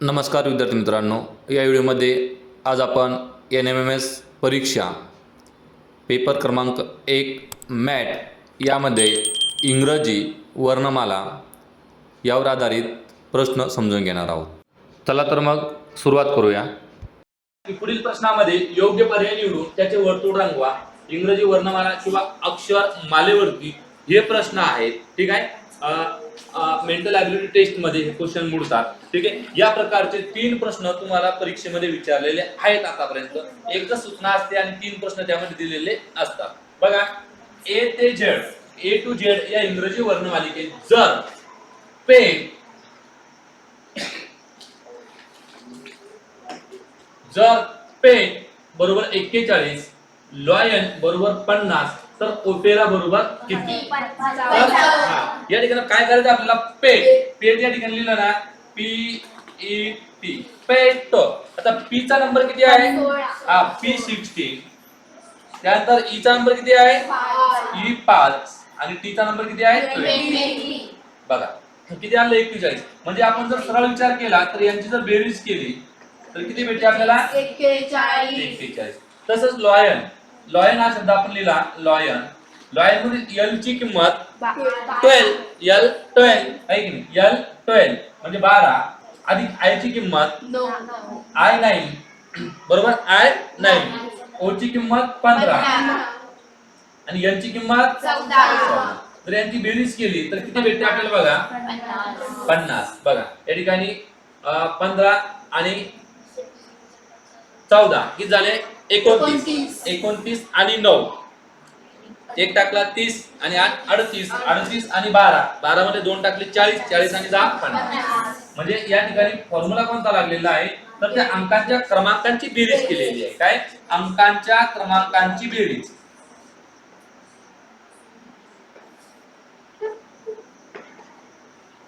नमस्कार विद्यार्थी मित्रांनो या व्हिडिओमध्ये आज आपण एन एम एम एस परीक्षा पेपर क्रमांक एक मॅट यामध्ये इंग्रजी वर्णमाला यावर आधारित प्रश्न समजून घेणार आहोत. चला तर मग सुरुवात करूया. पुढील प्रश्नामध्ये योग्य पर्याय निवडून त्याचे वर्तुळ रंगवा इंग्रजी वर्णमाला किंवा अक्षर मालेवरती हे प्रश्न आहेत. ठीक आहे? मेंटल ॲबिलिटी टेस्टमध्ये हे क्वेश्चन मोडतात ठीक आहे? या प्रकारचे तीन प्रश्न तुम्हाला परीक्षेमध्ये विचारलेले आहेत आतापर्यंत. एकदा सूचना असते आणि तीन प्रश्न त्यामध्ये दिलेले असतात. बघा ए ते झेड ए टू झेड या इंग्रजी वर्णमालिकेत जर पेन जर पेन बरोबर एक्केचाळीस लॉयन बरोबर पन्नास तर ओपेरा बरोबर किती? तर हा, या ठिकाणी काय करायचं आपल्याला? पेट. पेट या ठिकाणी लिहिलं ना पी ई टी पेट. आता पी चा नंबर किती आहे? हा पी सिक्स्टीन त्यानंतर ई चा नंबर किती आहे? ई पाच. आणि टी चा नंबर किती आहे? 12. बघा किती आलं एक्केचाळीस म्हणजे आपण जर सरळ विचार केला तर यांची जर बेरीज केली तर किती भेटते आपल्याला? एक्केचाळीस. तसंच लॉयन लॉयन हा शब्द आपण लिहिला लॉयन लॉयनमध्ये एल ची किंमत ट्वेल्व एल ट्वेल्व आहे की नाही? एल ट्वेल्व म्हणजे बारा. अधिक आय ची किंमत आय नाईन बरोबर? आय नाईन ओ ची किंमत पंधरा. आणि एल ची किंमत तर यांची बेरीज केली तर किती भेटते आपल्याला बघा? पन्नास. बघा या ठिकाणी पंधरा आणि चौदा. किती झाले? एकोणतीस. एकोणतीस. आणि नऊ. एक टाकला तीस आणि आठ अडतीस अडतीस आणि बारा. बारा मध्ये दोन टाकले चाळीस चाळीस आणि दहा पन्नास. म्हणजे या ठिकाणी फॉर्म्युला कोणता लागलेला आहे? तर त्या अंकांच्या क्रमांकांची बेरीज केलेली आहे. काय? अंकांच्या क्रमांकांची बेरीज.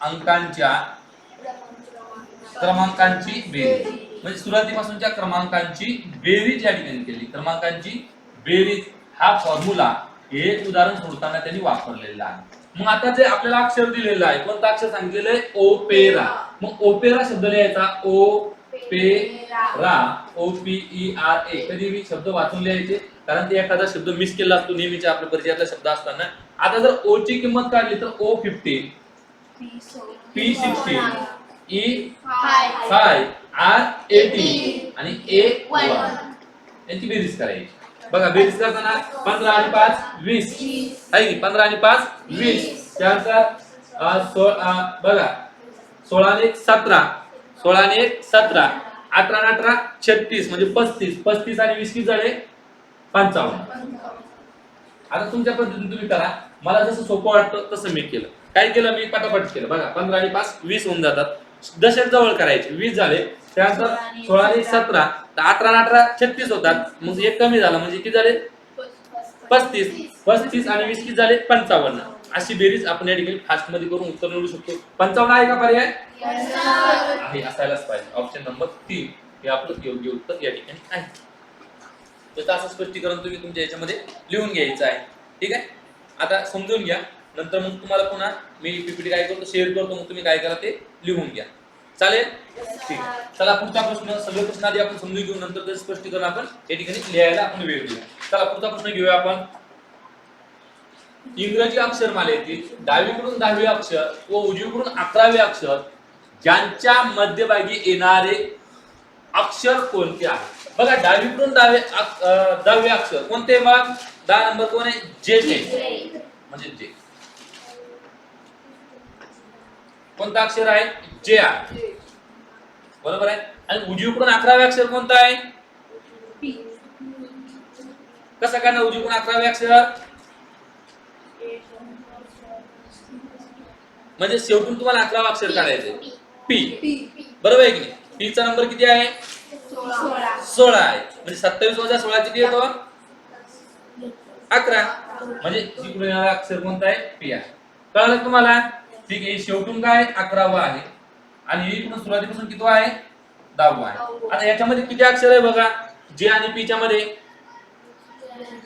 अंकांच्या क्रमांकांची बेरीज. म्हणजे सुरुवातीपासूनच्या क्रमांकांची बेरीज या ठिकाणी केली. क्रमांकांची बेरीज. हा फॉर्म्युला हे उदाहरण सोडताना त्यांनी वापरलेला आहे. मग आता जे आपल्याला अक्षर दिलेलं आहे. कोणतं अक्षर सांगितलेलं आहे? ओपेरा. मग ओपेरा शब्द लिहायचा. Opera O P E R A. कधी मी शब्द वाचून लिहायचे? कारण ते एखादा शब्द मिस केला असतो नेहमीच्या आपल्या परिचयातला शब्द असताना. आता जर ओ ची किंमत काढली तर O fifteen P sixteen E five R eighteen आणि ए वन यांची बेरीज करायची. बघा बेरीज करताना पंधरा आणि पाच वीस. आहे की? पंधरा आणि पाच वीस. त्यानंतर अं, सो- अं, बघा. सोळा आणि एक सतरा. सोळा आणि एक सतरा. अठरा आणि अठरा छत्तीस. म्हणजे पस्तीस. पस्तीस आणि वीस किती झाले? पंचावन्न. आता तुमच्या पद्धतीने तुम्ही करा. मला जसं सोपं वाटतं तसं मी केलं. काय केलं मी? पटापट केलं. बघा पंधरा आणि पाच वीस होऊन जातात. दशक जवळ करायचे. वीस झाले. त्यानंतर सोळा आणि सतरा. तर अठरा आणि अठरा छत्तीस होतात. मग एक कमी झाला. म्हणजे किती झाले? पस्तीस. पस्तीस आणि वीस किती झाले? पंचावन्न. अशी बेरीज आपण या ठिकाणी फास्टमध्ये करून उत्तर निवडू शकतो. पंचावन्न आहे का पर्याय? आहे. असायलाच पाहिजे. ऑप्शन नंबर तीन. हे आपलं योग्य उत्तर या ठिकाणी आहे. त्याचं असं स्पष्टीकरण तुम्ही तुमच्या याच्यामध्ये लिहून घ्यायचं आहे. ठीक आहे? आता समजून घ्या. नंतर मग तुम्हाला पुन्हा मी पीपीटी काय करतो शेअर करतो मग तुम्ही काय करा ते लिहून घ्या. चालेल? ठीक. आहे चला पुढचा प्रश्न सगळे प्रश्न आधी आपण समजून घेऊ नंतर त्याचं स्पष्टीकरण आपण या ठिकाणी लिहायला आपण वेळ देऊ. चला पुढचा प्रश्न घेऊया आपण. इंग्रजी अक्षरमालेतील डावीकडून दहावे अक्षर व उजवीकडून अकरावे अक्षर ज्यांच्या मध्यभागी येणारे अक्षर कोणते आहे बघा डावीकडून दहावे दहावे अक्षर कोणते मग दहा नंबर कोण आहे? जे जे. म्हणजे जे. कोणतं अक्षर आहे? जे आहे बरोबर आहे? आणि उजवीकडून अकरावे अक्षर कोणतं आहे? कसं काय ना उजवीकडून अकरावे अक्षर? म्हणजे शेवटून तुम्हाला अकरावा अक्षर काढायचे पी. बरोबर आहे की नाही? पी चा नंबर किती आहे? सोळा. आहे. म्हणजे सत्तावीस वजा सोळा किती येतो? अकरा. म्हणजे जिकडून येणारा अक्षर कोणता आहे? पी आहे. कळलं तुम्हाला? ठीक आहे शेवटून काय अकरावा आहे. आणि इकडून सुरुवातीपासून किती आहे? दहावा आहे. आता याच्यामध्ये किती अक्षर आहे बघा? जे आणि पी च्या मध्ये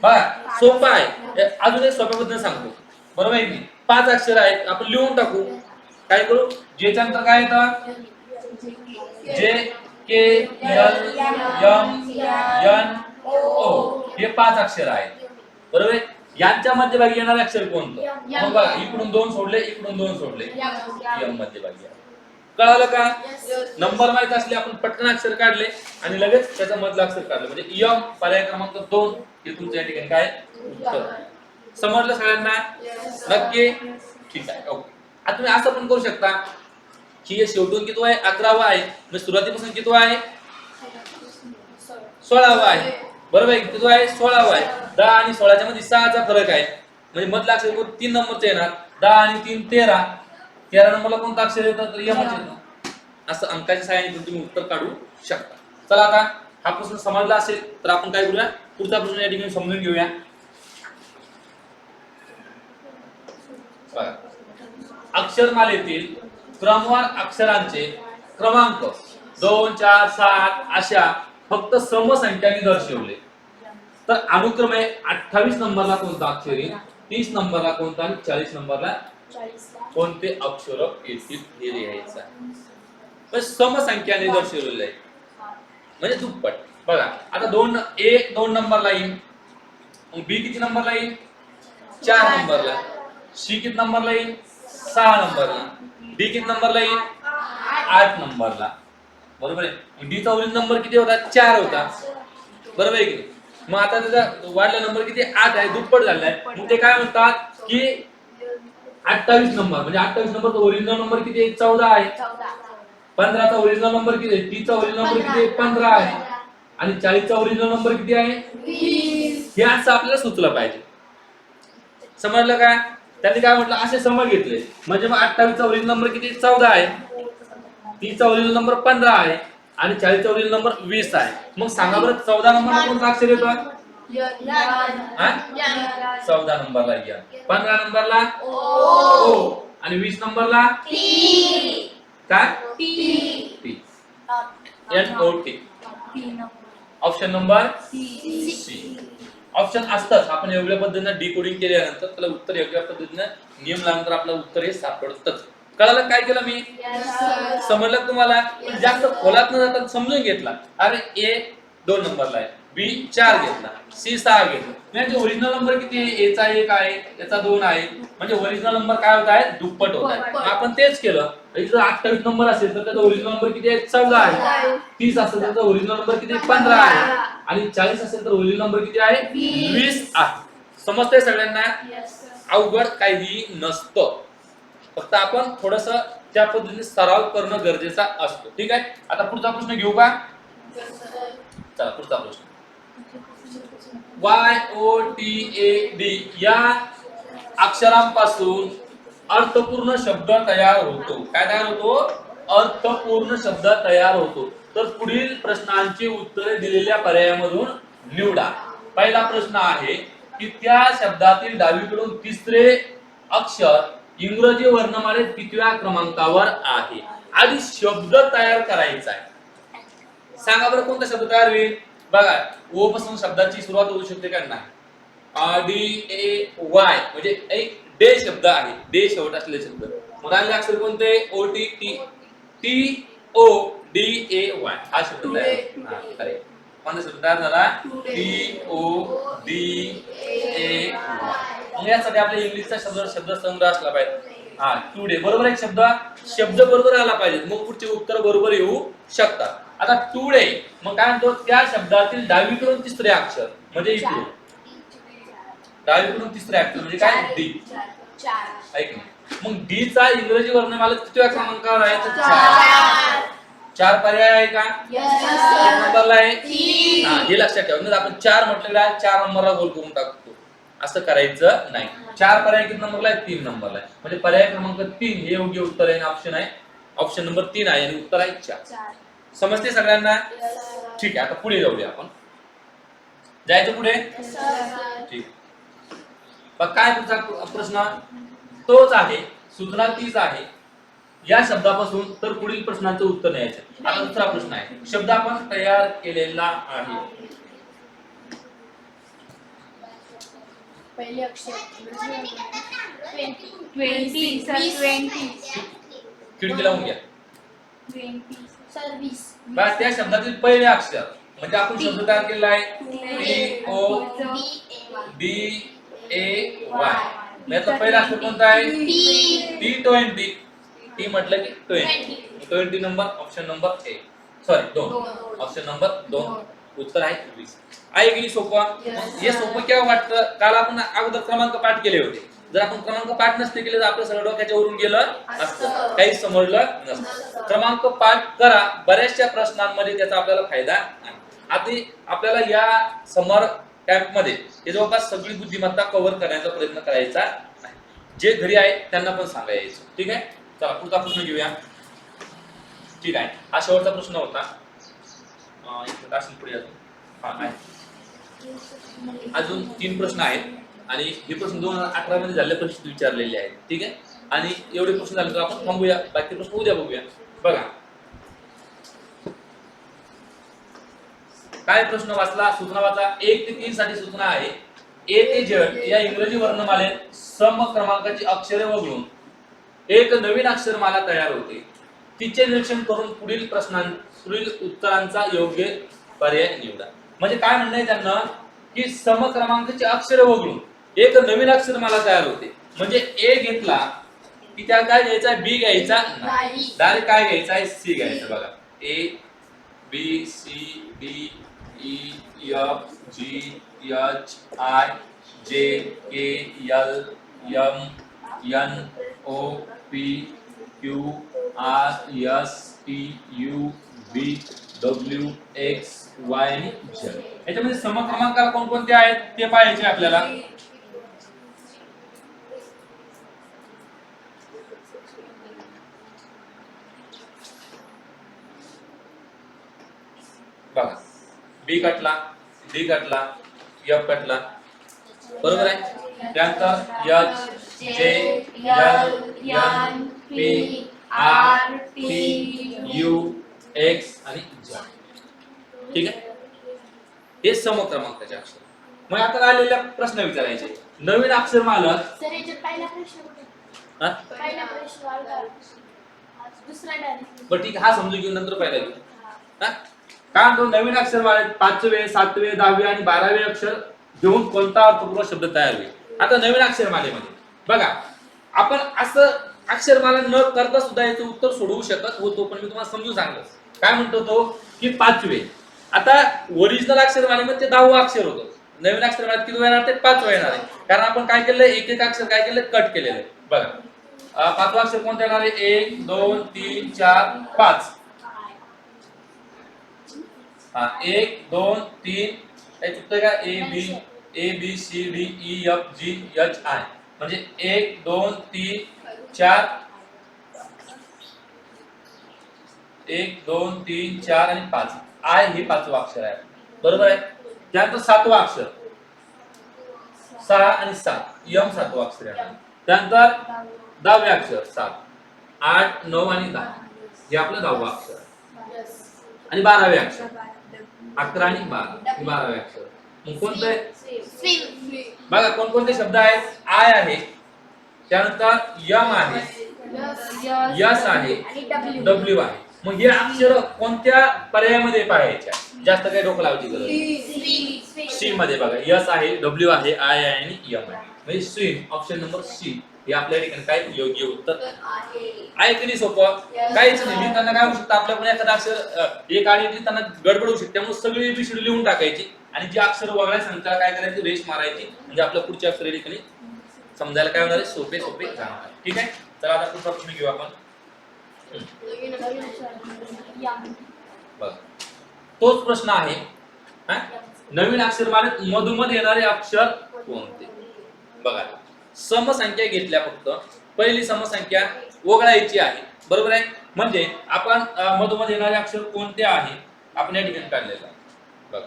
बघा सोपं आहे. अजून एक सोप्या पद्धतीने सांगतो. बरोबर आहे की? पाच अक्षर आहेत. आपण लिहून टाकू. काय करू? जेच्या नंतर काय येतं? J K L M N O. हे पाच अक्षर आहेत. बरोबर आहे? यांच्या मध्यभागी येणारे अक्षर कोणतं? मग बघा इकडून दोन सोडले इकडून दोन सोडले. यम मध्यभागी. कळालं का? नंबर माहीत असले आपण पटकन अक्षर काढले आणि लगेच त्याचा मधला अक्षर काढलं. म्हणजे यम पर्याय क्रमांक दोन हे तुमच्या या ठिकाणी काय? उत्तर. समजलं सगळ्यांना? नक्की? ठीक आहे. ओके. आता तुम्ही असं पण करू शकता की हे शेवटून किती आहे? अकरावा आहे. म्हणजे सुरुवातीपासून किती आहे. सोळावा आहे. बरोबर आहे? किती आहे सोळावा आहे. दहा आणि सोळाच्या मध्ये सहाचा फरक आहे. म्हणजे मधला अक्षर तीन नंबरचं येणार. दहा आणि तीन तेरा. तेरा नंबरला कोणतं अक्षर येतं? तर यमच येतं. असं अंकाच्या सहाय्याने तुम्ही उत्तर काढू शकता. चला आता हा प्रश्न समजला असेल तर आपण काय करूया? पुढचा प्रश्न या ठिकाणी समजून घेऊया. अक्षरमालेतील क्रमवार अक्षरांचे क्रमांक दोन चार सात अशा फक्त समसंख्याने दर्शवले. तर अनुक्रमे अठ्ठावीस नंबरला कोणता अक्षर येईल? तीस नंबरला कोणता आणि चाळीस नंबरला कोणते अक्षर येतील हे लिहायचं आहे. म्हणजे समसंख्याने दर्शवलेलं आहे. म्हणजे दुप्पट. बघा आता दोन ए दोन नंबरला येईल. मग बी किती नंबरला येईल? चार नंबरला. सी किती नंबरला येईल? सहा नंबरला. डी किती नंबरला येईल? आठ नंबरला. बरोबर आहे? डी चा ओरिजिन नंबर किती होता? चार होता. बरोबर आहे की? मग आता त्याचा वाढला नंबर किती? आठ आहे. दुप्पट झालाय. मग ते काय म्हणतात की अठ्ठावीस नंबर म्हणजे अठ्ठावीस नंबर ओरिजिनल नंबर किती आहे? चौदा आहे. पंधराचा ओरिजिनल नंबर किती आहे? तीसचा ओरिजिनल नंबर किती आहे? पंधरा आहे. आणि चाळीसचा ओरिजिनल नंबर किती आहे? हे असं आपल्याला सुचलं पाहिजे. समजलं का? त्यांनी काय म्हटलं? असे समज घेतले. म्हणजे मग अठ्ठावीसचा ओरिजिनल नंबर किती चौदा आहे. तीसचा ओरिजिनल नंबर पंधरा आहे आणि चाळीसचा ओरिजिनल नंबर वीस आहे. मग सांगा बरं चौदा नंबरला कोणता अक्षर येतो हा? चौदा नंबरला या. पंधरा नंबरला? ओ. आणि वीस नंबरला? काय? T N O T option number C option असतंच. आपण योग्य पद्धतीनं डिकोडिंग केल्यानंतर त्याला उत्तर योग्य पद्धतीनं नियम लावल्यानंतर आपलं उत्तर हे सापडतच. कळालं काय केलं मी? समजलं तुम्हाला? जास्त खोलात न जाता समजून घेतला. अरे ए दोन नंबरला आहे. बी चार घेतला. सी सहा घेतला. म्हणजे ओरिजिनल नंबर किती आहे? एचा एक आहे याचा दोन आहे. म्हणजे ओरिजिनल नंबर काय होत आहे? दुप्पट होत आहे. आपण तेच केलं. जर अठ्ठावीस नंबर असेल तर त्याचा ओरिजिनल नंबर किती आहे? चौदा आहे. तीस असेल तर त्याचा ओरिजिनल नंबर किती आहे? पंधरा आहे. आणि चाळीस असेल तर ओरिजिनल नंबर किती आहे? वीस. आहे. समजतंय सगळ्यांना? अवघड काही नसतं. फक्त आपण थोडस त्या पद्धतीने सराव करणं गरजेचा असतो. ठीक आहे? आता पुढचा प्रश्न घेऊ का? चला पुढचा प्रश्न. Y O T A D या अक्षरांपासून अर्थपूर्ण शब्द तयार होतो. काय तयार होतो? अर्थपूर्ण शब्द तयार होतो. तर पुढील प्रश्नांची उत्तरे दिलेल्या पर्यायामधून निवडा. पहिला प्रश्न आहे की त्या शब्दातील डावीकडून तिसरे अक्षर इंग्रजी वर्णमालेत कितव्या क्रमांकावर आहे. आधी शब्द तयार करायचा आहे. सांगा बरं कोणता शब्द तयार होईल? बघा ओ पासून शब्दाची सुरुवात होऊ शकते का नाही? डी ए वाय म्हणजे एक डे शब्द आहे. डे शेवट असलेले शब्द. मुलांचे अक्षर कोणते? O T T T O D A Y. हा शब्द तयार झाला. कोणता शब्द तयार झाला? T O D A Y. मग यासाठी आपल्या इंग्लिशचा शब्द शब्द संग्रह असला पाहिजे. हा टुडे बरोबर एक शब्द शब्द बरोबर आला पाहिजे. मग पुढचे उत्तर बरोबर येऊ शकतात. आता टुडे मग काय म्हणतो? त्या शब्दातील डावीकडून तिसरे अक्षर म्हणजे इकडून. डावीकडून तिसरे अक्षर म्हणजे काय? डी ऐक ना. मग डी चा इंग्रजी वर्णमाला किती क्रमांकावर आहे? तर चार. चार. पर्याय आहे का? एक नंबरला आहे. हा हे लक्षात ठेवा. जर आपण चार म्हटलेलं आहे चार नंबरला गोल करून टाकतो. असं करायचं नाही. चार पर्याय किती नंबरला आहे तीन नंबरला आहे म्हणजे पर्याय क्रमांक तीन हे योग्य उत्तर आहे ऑप्शन आहे. ऑप्शन नंबर तीन आहे आणि उत्तर आहे चार. समजते सगळ्यांना? ठीक आहे आता पुढे जाऊया आपण. जायचं पुढे? ठीक. मग काय पुढचा प्रश्न? तोच आहे सूचना तीच आहे. या शब्दापासून तर पुढील प्रश्नाचं उत्तर द्यायचं आता दुसरा प्रश्न आहे. शब्द आपण तयार केलेला आहे. पहिले अक्षर. ट्वेंटी सर ट्वेंटी खिडकी लावून घ्या. बघा त्या शब्दातील पहिले अक्षर. म्हणजे आपण शब्द तयार केलेला आहे. T O D A Y यातलं पहिला अक्षर कोणता आहे? टी ट्वेंटी टी म्हटलं की twenty twenty number option number A sorry दोन. ऑप्शन नंबर दोन. उत्तर आहे वीस आहे की सोपं. हे सोपं केव्हा वाटतं? काल आपण अगोदर क्रमांक पाठ केले होते. जर आपण क्रमांक पाठ नसते केले तर आपलं सगळं डोक्याच्या वरून गेलं असतं. काहीच समजलं नसतं. क्रमांक पाठ करा. बऱ्याचशा प्रश्नांमध्ये त्याचा आपल्याला फायदा आहे आता आपल्याला या समर कॅम्पमध्ये हे जवळपास सगळी बुद्धिमत्ता कव्हर करण्याचा प्रयत्न करायचा जे घरी आहे त्यांना पण सांगायचं. ठीक आहे? चला पुढचा प्रश्न घेऊया. ठीक आहे. हा शेवटचा प्रश्न होता. एक असेल पुढे अजून. हा आहे. अजून तीन प्रश्न आहेत. आणि हे प्रश्न दोन हजार अठरा मध्ये झाले प्रश्न विचारलेले आहेत. ठीक आहे? आणि एवढे प्रश्न झाले तर आपण थांबूया. बाकी प्रश्न उद्या बघूया. बघा. काय प्रश्न वाचला? सूचना वाचा. एक ते तीन साठी सूचना आहे. ए ते जड या इंग्रजी वर्णमालेत सम क्रमांकाची अक्षरे वगळून एक नवीन अक्षरमाला तयार होते. तिचे निरीक्षण करून पुढील प्रश्नां पुढील उत्तरांचा योग्य पर्याय निवडा. म्हणजे काय म्हणणं आहे त्यांना? की सम क्रमांकाची अक्षरे वगळून. एक नवीन अक्षरमाला तयार होते. म्हणजे ए घेतला की त्या काय घ्यायचा बी घ्यायचा. डायरेक्ट काय घ्यायचा आहे? सी घ्यायचं बघा. A B C D E F G H I J K L M N O P Q R S T U B W X Y Z याच्यामध्ये समक्रमांकाला कोणकोणते आहेत ते पाहायचे आपल्याला. बघा बी कटला डी कटला एफ कटला. बरोबर आहे? त्यानंतर H J L N P R T U X आणि झेड ठीक आहे? हे समक्रमांकाचे अक्षर. मग आता आलेल्या प्रश्न विचारायचे. नवीन अक्षर मालक. सर याच्यात पहिला प्रश्न कुठे? हा? पहिला प्रश्न वर्गात. दुसरा डायरेक्ट. बरं ठीक आहे. हा समजून घेऊन नंतर पहिला घेऊ. हा? काय म्हणतो? नवीन अक्षर मालेत पाचवे सातवे दहावे आणि बारावे अक्षर घेऊन कोणता अर्थपूर्ण शब्द तयार होईल? आता नवीन अक्षर मालेमध्ये. बघा आपण असं अक्षरमाला न करता सुद्धा याचं उत्तर सोडवू शकत होतो पण मी तुम्हाला समजून सांगतो. काय म्हणतो तो? की पाचवे. आता ओरिजिनल अक्षरमालेमध्ये ते दहावं अक्षर होतं. नवीन अक्षरमाला किती येणार ते? पाचवं येणार आहे. कारण आपण काय केलं एक एक अक्षर काय केलं कट केलेलं आहे. बघा. पाचवं अक्षर कोणतं येणार आहे? एक दोन तीन चार पाच. हा एक दोन तीन. हे चुकतंय का? A B A B C D E F G H I म्हणजे एक दोन तीन चार. एक दोन तीन चार आणि पाच. आय हे पाचवं अक्षर आहे. बरोबर आहे? त्यानंतर सातवं अक्षर. सहा आणि सात. यम सातवं अक्षर आहे. त्यानंतर दहावे अक्षर सात. आठ नऊ आणि दहा. हे आपलं दहावं अक्षर आहे. आणि बारावे अक्षर. अकरा आणि बारा. हे बारावे अक्षर. मग कोणतं? आहे बघा कोणकोणते शब्द आहेत? आय आहे. त्यानंतर यम आहे. यस आहे. डब्ल्यू आहे. मग हे अक्षर कोणत्या पर्यायामध्ये पाहायच्या जास्त काही डोकं लावायची गरज. सी मध्ये बघा. यस आहे डब्ल्यू आहे आय आहे आणि यम आहे. म्हणजे स्विम ऑप्शन नंबर सी हे आपल्या ठिकाणी काय योग्य उत्तर? आहे की नाही सोपं? काहीच नाही. लिहिताना काय होऊ शकतं? आपल्या पण एखादा अक्षर एक आणि लिहिताना गडबड होऊ शकते. त्यामुळे सगळी एबीसीडी लिहून टाकायची. आणि जी अक्षर वगळायला सांगतात काय करायची? रेस मारायची. म्हणजे आपल्या पुढच्या अक्षर ठिकाणी समजायला काय होणार आहे? सोपे सोपे जाणार. ठीक आहे? तर आता पुढचा प्रश्न घेऊ आपण. बघ. तोच प्रश्न आहे नवीन अक्षरमालेत मधुमध येणारे अक्षर कोणते? बघा. समसंख्या घेतल्या फक्त. पहिली समसंख्या वगळायची आहे. बरोबर आहे? म्हणजे आपण मधुमध मधोमध येणारे अक्षर कोणते आहे? आपण या ठिकाणी काढलेलं बघा.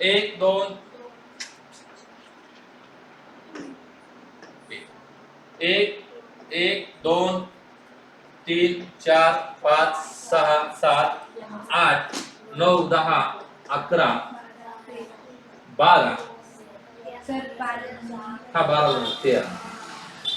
एक दोन एक एक दोन तीन चार पाच सहा सात आठ नऊ दहा अकरा बारा. हा बारा तेरा.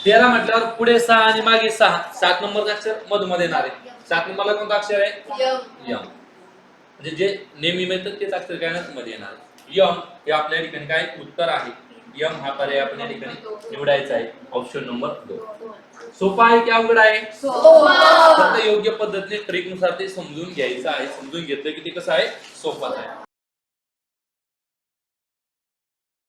तेरा म्हटल्यावर पुढे सहा आणि मागे सहा. सात नंबर अक्षर मधोमध्ये येणार आहे. सात नंबरला कोणतं अक्षर आहे? यम. यम. म्हणजे जे नेहमी मिळतं तेच अक्षर काय मध्ये येणार. यम हे आपल्या ठिकाणी काय? उत्तर आहे. यम हा पर्याय आपण या ठिकाणी निवडायचा आहे. ऑप्शन नंबर दोन. सोपा आहे की अवघड आहे? फक्त योग्य पद्धतीने ट्रिकनुसार ते समजून घ्यायचं आहे. समजून घेतलं की ते कसं आहे? सोपं आहे.